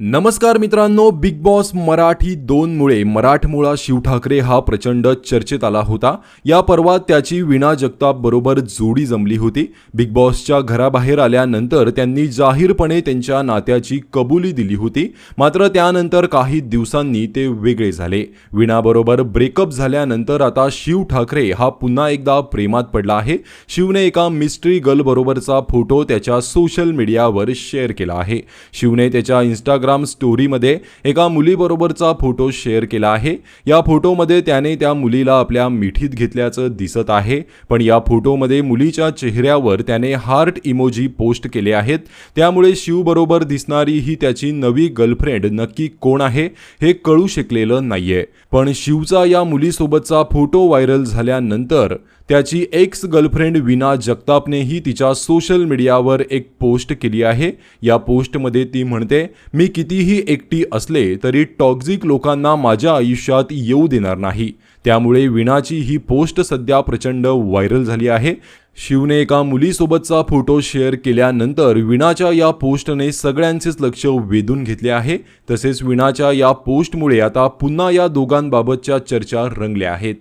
नमस्कार मित्रांनो big boss Marathi दोनमुळे मराठमोळा शिव ठाकरे हा प्रचंड चर्चेत आला होता. या पर्वात त्याची विणा जगताप बरोबर जोडी जमली होती. बिग बॉसच्या घराबाहेर आल्यानंतर त्यांनी जाहीरपणे त्यांच्या नात्याची कबुली दिली होती. मात्र त्यानंतर काही दिवसांनी ते वेगळे झाले. विणाबरोबर ब्रेकअप झाल्यानंतर आता शिव ठाकरे हा पुन्हा एकदा प्रेमात पडला आहे. शिवने एका मिस्ट्री गर्लबरोबरचा फोटो त्याच्या सोशल मीडियावर शेअर केला आहे. शिवने त्याच्या इंस्टाग्राम स्टोरीमध्ये एका मुलीबरोबरचा फोटो शेअर केला आहे. या फोटोमध्ये त्याने त्या मुलीला आपल्या मिठीत घेतल्याचं दिसत आहे. पण या फोटोमध्ये मुलीच्या चेहऱ्यावर त्याने हार्ट इमोजी पोस्ट केले आहेत. त्यामुळे शिवबरोबर दिसणारी ही त्याची नवी गर्लफ्रेंड नक्की कोण आहे हे कळू शकलेलं नाहीये. पण शिवचा या मुलीसोबतचा फोटो व्हायरल झाल्यानंतर त्याची एक्स गर्लफ्रेंड विना जगतापनेही तिच्या सोशल मीडियावर एक पोस्ट केली आहे. या पोस्टमध्ये ती म्हणते मी कितीही एकटी असले तरी टॉक्झिक लोकांना माझ्या आयुष्यात येऊ देणार नाही. त्यामुळे विणाची ही पोस्ट सध्या प्रचंड व्हायरल झाली आहे. शिवने एका मुलीसोबतचा फोटो शेअर केल्यानंतर विणाच्या या पोस्टने सगळ्यांचेच लक्ष वेधून घेतले आहे. तसेच विणाच्या या पोस्टमुळे आता पुन्हा या दोघांबाबतच्या चर्चा रंगल्या आहेत.